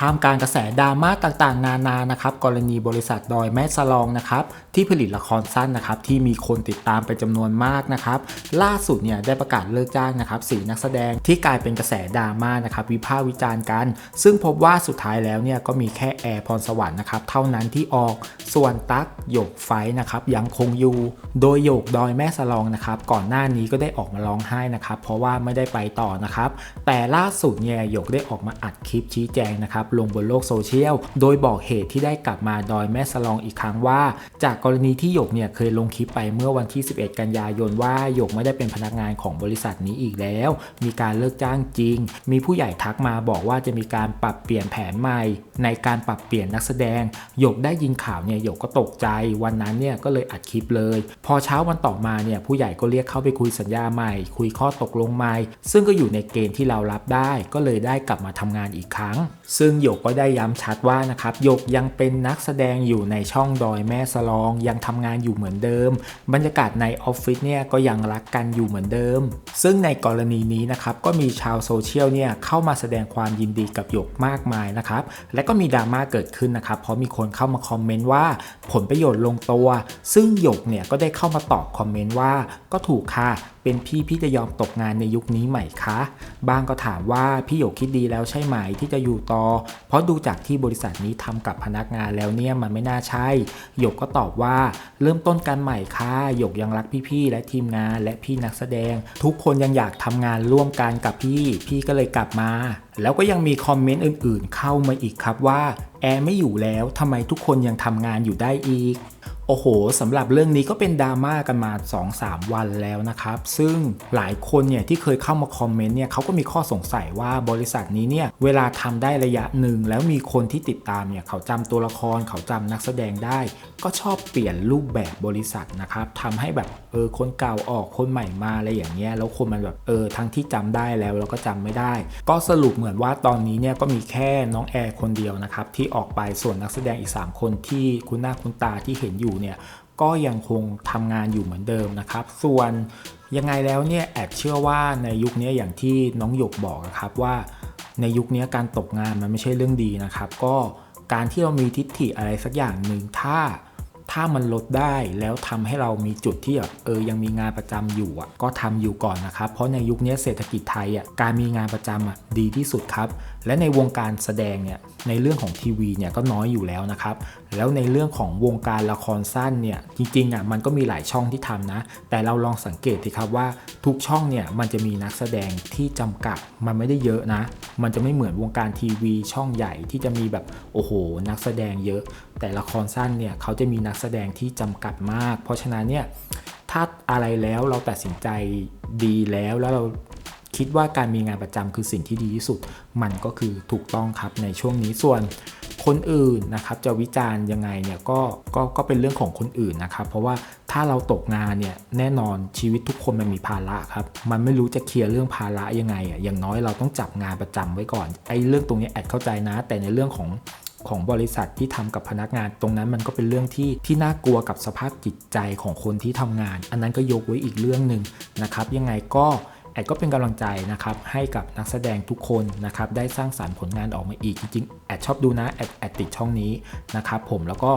ท่ามกลารกระแสดราม่าต่างๆ นานานะครับกรณีบริษัทดอยแม่สลองนะครับที่ผลิตละครสั้นนะครับที่มีคนติดตามเป็นจำนวนมากนะครับล่าสุดเนี่ยได้ประกาศเลิกจ้างนะครับสีนักแสดงที่กลายเป็นกระแสดราม่านะครับวิพากษ์วิจารณ์กัน ซึ่งพบว่าสุดท้ายแล้วเนี่ยก็มีแค่แอร์พรสวรรค์นะครับเท่านั้นที่ออกส่วนตั๊กหยกไฟนะครับยังคงอยู่ โดยหยกดอยแม่สลองนะครับก่อนหน้านี้ก็ได้ออกมาร้องไห้นะครับเพราะว่าไม่ได้ไปต่อนะครับแต่ล่าสุดเนี่ยหยกได้ออกมาอัดคลิปชี้แจงนะครับลงบนโลกโซเชียล โดยบอกเหตุที่ได้กลับมาดอยแม่สลองอีกครั้งว่า จากกรณีที่หยกเนี่ยเคยลงคลิปไปเมื่อวันที่ 11 กันยายนว่าหยกไม่ได้เป็นพนักงานของบริษัทนี้อีกแล้ว มีการเลิกจ้างจริง มีผู้ใหญ่ทักมาบอกว่าจะมีการปรับเปลี่ยนแผนใหม่ ในการปรับเปลี่ยนนักแสดง หยกได้ยินข่าวเนี่ยหยกก็ตกใจ วันนั้นเนี่ยก็เลยอัดคลิปเลย พอเช้าวันต่อมาเนี่ยผู้ใหญ่ก็เรียกเข้าไปคุยสัญญาใหม่ คุยข้อตกลงใหม่ ซึ่งก็อยู่ในเกณฑ์ที่เรารับได้ ก็เลยได้กลับมาทำงานอีกครั้ง ซึ่งหยกก็ได้ย้ำชัดว่านะครับหยกยังเป็นนักแสดงอยู่ในช่องดอยแม่สลองยังทำงานอยู่เหมือนเดิม บรรยากาศในออฟฟิศเนี่ยก็ยังรักกันอยู่เหมือนเดิม ซึ่งในกรณีนี้นะครับก็มีชาวโซเชียลเนี่ยเข้ามาแสดงความยินดีกับหยกมากมายนะครับและก็มีดราม่าเกิดขึ้นนะครับเพราะมีคนเข้ามาคอมเมนต์ว่าผลประโยชน์ลงตัว ซึ่งหยกเนี่ยก็ได้เข้ามาตอบคอมเมนต์ว่าก็ถูกค่ะเป็นพี่พี่จะยอมตกงานในยุคนี้ไหมคะบางก็ถามว่าพี่หยกคิดดีแล้วใช่ไหมที่จะอยู่ต่อ เพราะดูจากที่บริษัทนี้ทำกับพนักงานแล้วเนี่ยมันไม่น่าใช่ หยกก็ตอบว่าเริ่มต้นกันใหม่ค่ะ หยกยังรักพี่ๆและทีมงานและพี่นักแสดง ทุกคนยังอยากทำงานร่วมกันกับพี่ พี่ก็เลยกลับมา แล้วก็ยังมีคอมเมนต์อื่น ๆ เข้ามาอีกครับว่าแอร์ไม่อยู่แล้วทำไมทุกคนยังทำงานอยู่ได้อีก โอ้โหสำหรับเรื่องนี้ก็เป็นดราม่ากันมา 2-3 วันแล้วนะครับ ซึ่งหลายคนเนี่ยที่เคยเข้ามาคอมเมนต์เนี่ยเขาก็มีข้อสงสัยว่าบริษัทนี้เนี่ยเวลาทำได้ระยะหนึ่งแล้วมีคนที่ติดตามเนี่ยเขาจำตัวละครเขาจำนักแสดงได้ ก็ชอบเปลี่ยนรูปแบบบริษัทนะครับทำให้แบบเออคนเก่าออกคนใหม่มาอะไรอย่างเงี้ยแล้วคนมันแบบเออทั้งที่จำได้แล้วแล้วก็จำไม่ได้ ก็สรุปเหมือนว่าตอนนี้เนี่ยก็มีแค่น้องแอร์คนเดียวนะครับที่ออกไปส่วนนักแสดงอีก 3 คนที่คุณหน้าคุณตาที่เห็นอยู่เนี่ยก็ยังคงทำงานอยู่เหมือนเดิมนะครับ ส่วนยังไงแล้วเนี่ยแอบเชื่อว่าในยุคนี้อย่างที่น้องหยกบอกครับว่าในยุคนี้การตกงานมันไม่ใช่เรื่องดีนะครับ ก็การที่เรามีทิฏฐิอะไรสักอย่างหนึ่งถ้าถ้ามันลดได้แล้วทำให้เรามีจุดที่แบบเออยังมีงานประจำอยู่อะก็ทำอยู่ก่อนนะครับ เพราะในยุคนี้เศรษฐกิจไทยอะการมีงานประจำอะดีที่สุดครับ และในวงการแสดงเนี่ยในเรื่องของทีวีเนี่ยก็น้อยอยู่แล้วนะครับ แล้วในเรื่องของวงการละครสั้นเนี่ยจริงๆอะมันก็มีหลายช่องที่ทำนะ แต่เราลองสังเกตสิครับว่าทุกช่องเนี่ยมันจะมีนักแสดงที่จำกัดมันไม่ได้เยอะนะ มันจะไม่เหมือนวงการทีวีช่องใหญ่ที่จะมีแบบโอ้โห นักแสดงเยอะ แต่ละครสั้นเนี่ยเขาจะมีนักแสดงที่จำกัดมาก เพราะฉะนั้นเนี่ยถ้าอะไรแล้วเราตัดสินใจดีแล้วแล้วเราคิดว่าการมีงานประจำคือสิ่งที่ดีที่สุด มันก็คือถูกต้องครับในช่วงนี้ส่วน คนอื่นนะครับจะวิจารณ์ยังไงเนี่ยก็ก็ก็เป็นเรื่องของคนอื่นนะครับ เพราะว่าถ้าเราตกงานเนี่ยแน่นอนชีวิตทุกคนมันมีภาระครับ มันไม่รู้จะเคลียร์เรื่องภาระยังไงอะอย่างน้อยเราต้องจับงานประจำไว้ก่อนไอ้เรื่องตรงนี้แอดเข้าใจนะ แต่ในเรื่องของของบริษัทที่ทำกับพนักงานตรงนั้นมันก็เป็นเรื่องที่ที่น่ากลัวกับสภาพจิตใจของคนที่ทำงาน อันนั้นก็ยกไว้อีกเรื่องหนึ่งนะครับ ยังไงก็ แอดก็เป็นกำลังใจนะครับให้กับนักแสดงทุกคนนะครับได้สร้างสารรค์ผลงานออกมาอีกจริงๆแอดชอบดูนะแอดแอดติดช่องนี้นะครับผมแล้วก็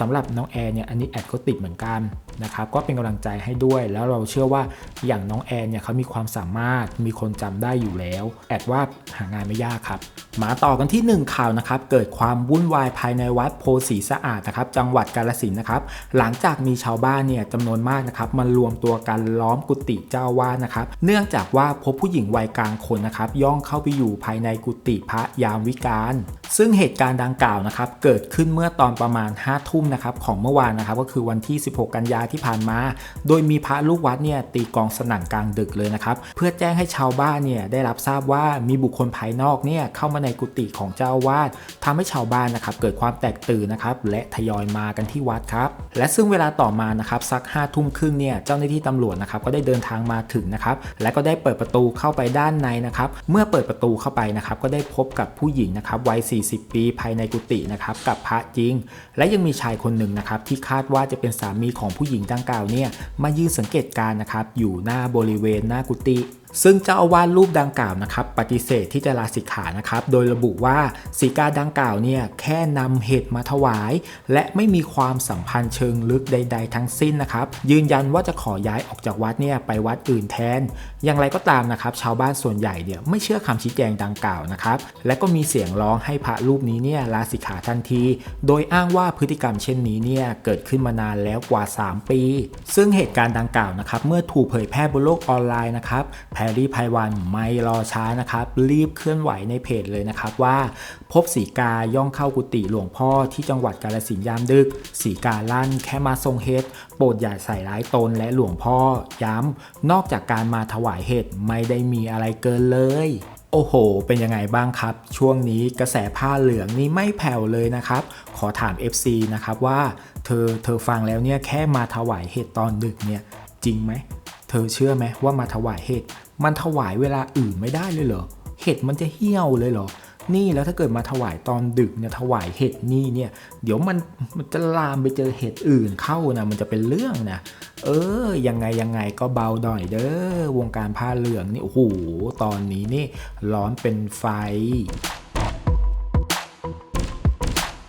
สำหรับน้องแอร์เนี่ยอันนี้แอดก็ติดเหมือนกันนะครับก็เป็นกำลังใจให้ด้วย แล้วเราเชื่อว่าอย่างน้องแอนเนี่ยเขามีความสามารถมีคนจำได้อยู่แล้ว แอดว่าหางานไม่ยากครับ มาต่อกันที่ 1 ข่าวนะครับเกิดความวุ่นวายภายในวัดโพสีสะอาดนะครับจังหวัดกาลสินนะครับหลังจากมีชาวบ้านเนี่ยจำนวนมากนะครับมารวมตัวกันล้อมกุฏิเจ้าวาดนะครับเนื่องจากว่าพบผู้หญิงวัยกลางคนนะครับย่องเข้าไปอยู่ภายในกุฏิพระยามวิการซึ่งเหตุการณ์ดังกล่าวนะครับเกิดขึ้นเมื่อตอนประมาณ5ทุ่มนะครับของเมื่อวานนะครับก็คือวันที่ 16 กันยาที่ผ่านมา โดยมีพระลูกวัดเนี่ยตีกองสนั่นกลางดึกเลยนะครับเพื่อแจ้งให้ชาวบ้านเนี่ยได้รับทราบว่ามีบุคคลภายนอกเนี่ยเข้ามาในกุฏิของเจ้าวาดทำให้ชาวบ้านนะครับเกิดความแตกตื่นนะครับและทยอยมากันที่วัดครับและซึ่งเวลาต่อมานะครับสัก5้าทุ่มครึ่งเนี่ยเจ้าหน้าที่ตำรวจนะครับก็ได้เดินทางมาถึงนะครับและก็ได้เปิดประตูเข้าไปด้านในนะครับเมื่อเปิดประตูเข้าไปนะครับก็ได้พบกับผู้หญิงนะครับวัย40 ปีภายในกุฏินะครับกับพระจริง และยังมีชายคนหนึ่งนะครับที่คาดว่าจะเป็นสามีของผู้หญิงดังกล่าวเนี่ยมายืนสังเกตการณ์นะครับอยู่หน้าบริเวณหน้ากุฏิ ซึ่งเจ้าอาวาสรูปดังกล่าวนะครับ ปฏิเสธที่จะลาสิกขานะครับ โดยระบุว่าสีกาดังกล่าวเนี่ยแค่นำเห็ดมาถวาย และไม่มีความสัมพันธ์เชิงลึกใด ๆ ทั้งสิ้นนะครับ ยืนยันว่าจะขอย้ายออกจากวัดเนี่ยไปวัดอื่นแทน อย่างไรก็ตามนะครับ ชาวบ้านส่วนใหญ่เนี่ยไม่เชื่อคำชี้แจงดังกล่าวนะครับ และก็มีเสียงร้องให้พระรูปนี้เนี่ยลาสิกขาทันที โดยอ้างว่าพฤติกรรมเช่นนี้เนี่ยเกิดขึ้นมานานแล้วกว่า 3 ปี ซึ่งเหตุการณ์ดังกล่าวนะครับเมื่อถูกเผยแพร่บนโลกออนไลน์นะครับแรรี่ไพวันไม่รอช้านะครับ รีบเคลื่อนไหวในเพจเลยนะครับว่าพบสีกาย่องเข้ากุฏิหลวงพ่อที่จังหวัดกาฬสินยามดึก สีกาลั่นแค่มาทรงเฮดโปรดอย่าใส่ร้ายตนและหลวงพ่อ ย้ำ นอกจากการมาถวายเห็ดไม่ได้มีอะไรเกินเลยโอ้โห เป็นยังไงบ้างครับ ช่วงนี้กระแสผ้าเหลืองนี่ไม่แผ่วเลยนะครับ ขอถาม FC นะครับว่า เธอเธอฟังแล้วเนี่ยแค่มาถวายเห็ดตอนดึกเนี่ยจริงไหม เธอเชื่อไหมว่ามาถวายเห็ดมันถวายเวลาอื่นไม่ได้เลยเหรอ เห็ดมันจะเหี่ยวเลยเหรอ นี่แล้วถ้าเกิดมาถวายตอนดึกเนี่ยถวายเห็ดนี่เนี่ย เดี๋ยวมันมันจะลามไปเจอเห็ดอื่นเข้านะมันจะเป็นเรื่องนะเออ ยังไงยังไงก็เบาหน่อยเด้อวงการผ้าเหลืองนี่โอ้โหตอนนี้นี่ร้อนเป็นไฟ